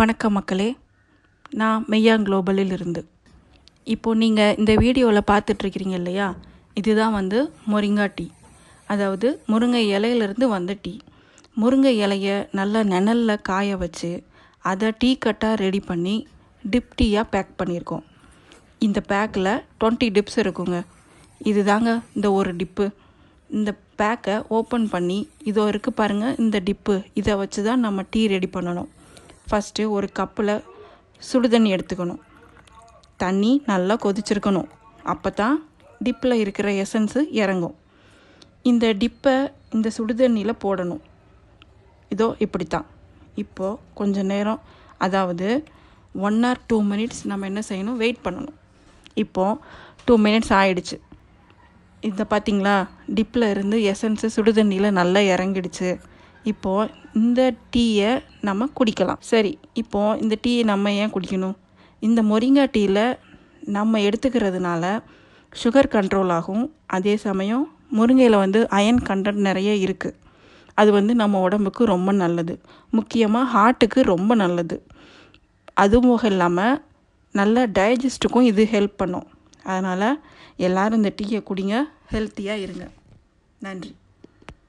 வணக்கம் மக்களே. நான் மெய்யாங் குளோபலில் இருந்து. இப்போது நீங்கள் இந்த வீடியோவில் பார்த்துட்ருக்கிறீங்க இல்லையா? இதுதான் வந்து முருங்கா டீ. அதாவது முருங்கை இலையிலேருந்து வந்த டீ. முருங்கை இலையை நல்லா நிழலில் காய வச்சு அதை டீ கட்டாக ரெடி பண்ணி டிப் டீயாக பேக் பண்ணியிருக்கோம். இந்த பேக்கில் டுவெண்ட்டி டிப்ஸ் இருக்குங்க. இது தாங்க இந்த ஒரு டிப்பு இந்த பேக்கை ஓப்பன் பண்ணி இதோ இருக்குது பாருங்கள் இந்த டிப்பு இதை வச்சு தான் நம்ம டீ ரெடி பண்ணணும். ஃபஸ்ட்டு ஒரு கப்பில் சுடுதண்ணி எடுத்துக்கணும். தண்ணி நல்லா கொதிச்சிருக்கணும். அப்போ தான் டிப்பில் இருக்கிற எசன்ஸு இறங்கும். இந்த டிப்பை இந்த சுடுதண்ணியில் போடணும். இதோ இப்படி தான் இப்போது கொஞ்ச நேரம் அதாவது ஒன் ஆர் டூ மினிட்ஸ் நம்ம என்ன செய்யணும்? வெயிட் பண்ணணும். இப்போது டூ மினிட்ஸ் ஆயிடுச்சு. இதை பார்த்தீங்களா டிப்பில் இருந்து எசன்ஸு சுடுதண்ணியில் நல்லா இறங்கிடுச்சு. இப்போது இந்த டீயை நம்ம குடிக்கலாம். சரி இப்போது இந்த டீயை நம்ம ஏன் குடிக்கணும்? இந்த மொரிங்கா டீயில் நம்ம எடுத்துக்கிறதுனால சுகர் கண்ட்ரோல் ஆகும். அதே சமயம் முருங்கையில் வந்து அயன் கண்டென்ட் நிறைய இருக்குது அது வந்து நம்ம உடம்புக்கு ரொம்ப நல்லது. முக்கியமாக ஹார்ட்டுக்கு ரொம்ப நல்லது. அதுவும் இல்லாமல் நல்ல டைஜஸ்ட்டுக்கும் இது ஹெல்ப் பண்ணும். அதனால் எல்லோரும் இந்த டீயை குடிங்க ஹெல்த்தியாக இருங்க. நன்றி.